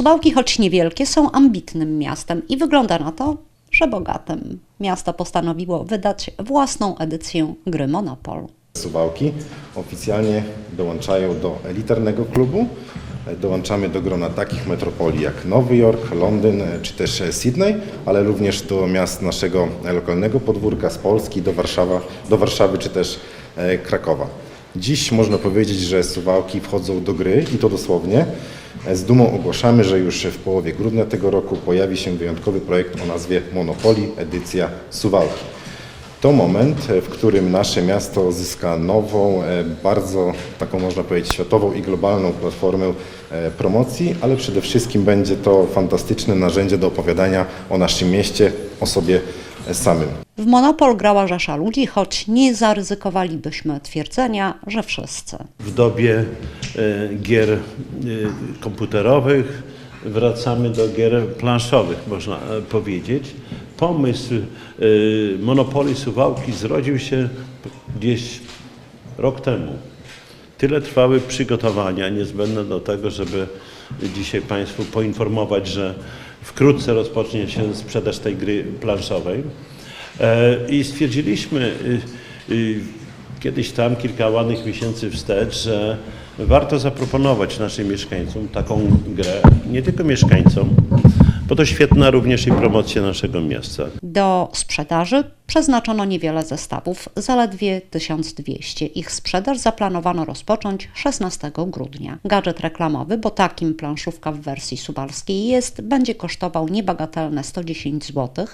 Suwałki, choć niewielkie, są ambitnym miastem i wygląda na to, że bogatym. Miasto postanowiło wydać własną edycję gry Monopol. Suwałki oficjalnie dołączają do elitarnego klubu. Dołączamy do grona takich metropolii jak Nowy Jork, Londyn czy też Sydney, ale również do miast naszego lokalnego podwórka z Polski, do, Warszawa, do Warszawy czy też e, Krakowa. Dziś można powiedzieć, że Suwałki wchodzą do gry i to dosłownie. Z dumą ogłaszamy, że już w połowie grudnia tego roku pojawi się wyjątkowy projekt o nazwie Monopoli edycja Suwałki. To moment, w którym nasze miasto zyska nową, e, bardzo taką można powiedzieć światową i globalną platformę e, promocji, ale przede wszystkim będzie to fantastyczne narzędzie do opowiadania o naszym mieście, o sobie samym. W Monopol grała rzesza ludzi, choć nie zaryzykowalibyśmy twierdzenia, że wszyscy. W dobie e, gier e, komputerowych wracamy do gier planszowych, można e, powiedzieć. Pomysł e, Monopolii Suwałki zrodził się gdzieś rok temu. Tyle trwały przygotowania niezbędne do tego, żeby dzisiaj Państwu poinformować, że wkrótce rozpocznie się sprzedaż tej gry planszowej. E, I stwierdziliśmy y, y, kiedyś tam, kilka ładnych miesięcy wstecz, że warto zaproponować naszym mieszkańcom taką grę, nie tylko mieszkańcom, bo to świetna również i promocja naszego miasta. Do sprzedaży przeznaczono niewiele zestawów, zaledwie 1200. Ich sprzedaż zaplanowano rozpocząć 16 grudnia. Gadżet reklamowy, bo takim planszówka w wersji suwalskiej jest, będzie kosztował niebagatelne 110 zł,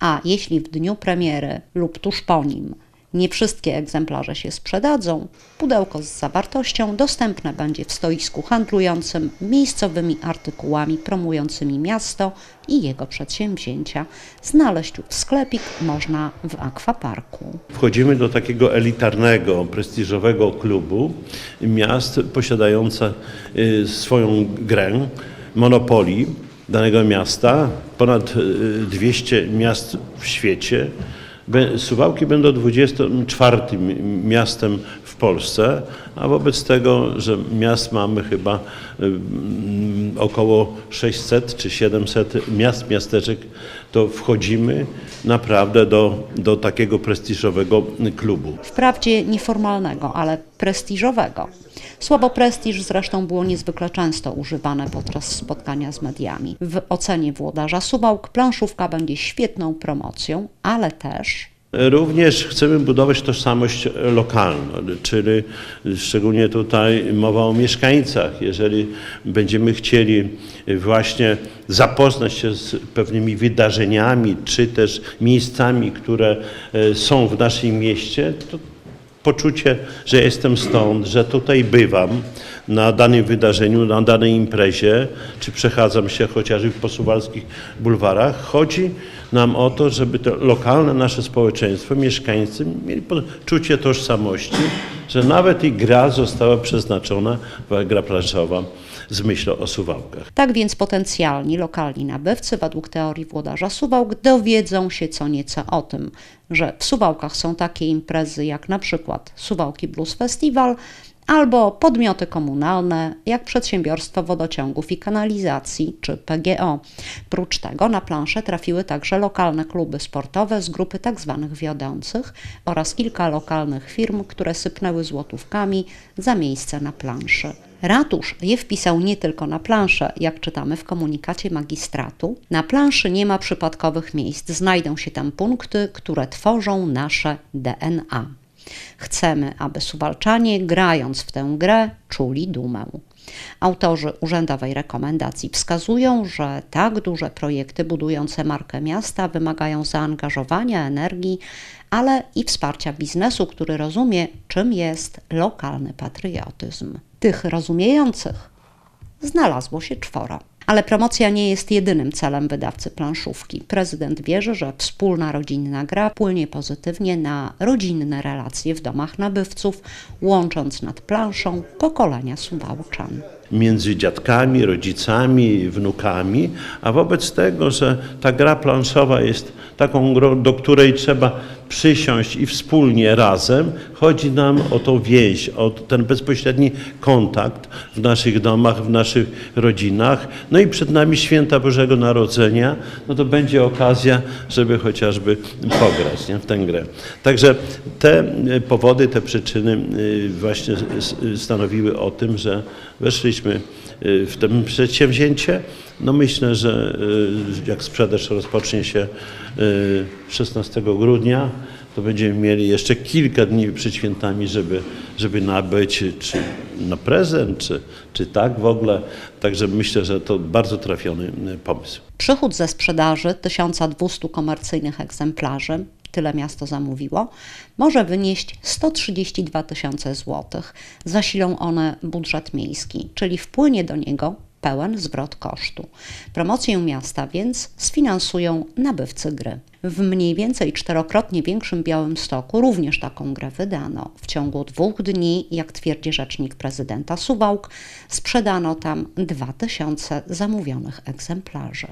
a jeśli w dniu premiery lub tuż po nim nie wszystkie egzemplarze się sprzedadzą, pudełko z zawartością dostępne będzie w stoisku handlującym miejscowymi artykułami promującymi miasto i jego przedsięwzięcia. Znaleźć sklepik można w akwaparku. Wchodzimy do takiego elitarnego, prestiżowego klubu miast posiadające y, swoją grę, monopolii danego miasta, ponad y, 200 miast w świecie. Suwałki będą 24 miastem w Polsce, a wobec tego, że miast mamy chyba około 600 czy 700 miast, miasteczek, to wchodzimy naprawdę do, do takiego prestiżowego klubu. Wprawdzie nieformalnego, ale prestiżowego. Słowo prestiż zresztą było niezwykle często używane podczas spotkania z mediami. W ocenie włodarza Suwałk planszówka będzie świetną promocją, ale też Również chcemy budować tożsamość lokalną, czyli szczególnie tutaj mowa o mieszkańcach. Jeżeli będziemy chcieli właśnie zapoznać się z pewnymi wydarzeniami, czy też miejscami, które e, są w naszym mieście, to poczucie, że jestem stąd, że tutaj bywam na danym wydarzeniu, na danej imprezie, czy przechadzam się chociażby po suwalskich bulwarach. Chodzi nam o to, żeby to lokalne nasze społeczeństwo, mieszkańcy mieli poczucie tożsamości, że nawet i gra została przeznaczona, gra planszowa, z myślą o Suwałkach. Tak więc potencjalni lokalni nabywcy, według teorii włodarza Suwałk, dowiedzą się co nieco o tym, że w Suwałkach są takie imprezy jak na przykład Suwałki Blues Festival albo podmioty komunalne, jak Przedsiębiorstwo Wodociągów i Kanalizacji czy PGO. Prócz tego na planszę trafiły także lokalne kluby sportowe z grupy tzw. wiodących oraz kilka lokalnych firm, które sypnęły złotówkami za miejsce na planszy. Ratusz je wpisał nie tylko na planszę, jak czytamy w komunikacie magistratu. Na planszy nie ma przypadkowych miejsc, znajdą się tam punkty, które tworzą nasze DNA. Chcemy, aby Suwalczanie, grając w tę grę, czuli dumę. Autorzy urzędowej rekomendacji wskazują, że tak duże projekty budujące markę miasta wymagają zaangażowania, energii, ale i wsparcia biznesu, który rozumie, czym jest lokalny patriotyzm. Tych rozumiejących znalazło się czworo. Ale promocja nie jest jedynym celem wydawcy planszówki. Prezydent wierzy, że wspólna rodzinna gra wpłynie pozytywnie na rodzinne relacje w domach nabywców, łącząc nad planszą pokolenia Suwałczan. między dziadkami, rodzicami, wnukami, a wobec tego, że ta gra planszowa jest taką grą, do której trzeba przysiąść i wspólnie razem. Chodzi nam o tą więź, o ten bezpośredni kontakt w naszych domach, w naszych rodzinach. No i przed nami święta Bożego Narodzenia, no to będzie okazja, żeby chociażby pograć nie, w tę grę. Także te y, powody, te przyczyny y, właśnie s- stanowiły o tym, że weszliśmy w to przedsięwzięcie. No myślę, że y, jak sprzedaż rozpocznie się y, 16 grudnia, to będziemy mieli jeszcze kilka dni przed świętami, żeby, żeby nabyć czy na prezent, czy, czy tak w ogóle. Także myślę, że to bardzo trafiony y, pomysł. Przychód ze sprzedaży 1200 komercyjnych egzemplarzy, tyle miasto zamówiło, może wynieść 132 tysiące złotych. Zasilą one budżet miejski, czyli wpłynie do niego pełen zwrot kosztu. Promocję miasta więc sfinansują nabywcy gry. W mniej więcej czterokrotnie większym Białymstoku również taką grę wydano. W ciągu dwóch dni, jak twierdzi rzecznik prezydenta Suwałk, sprzedano tam 2000 zamówionych egzemplarzy.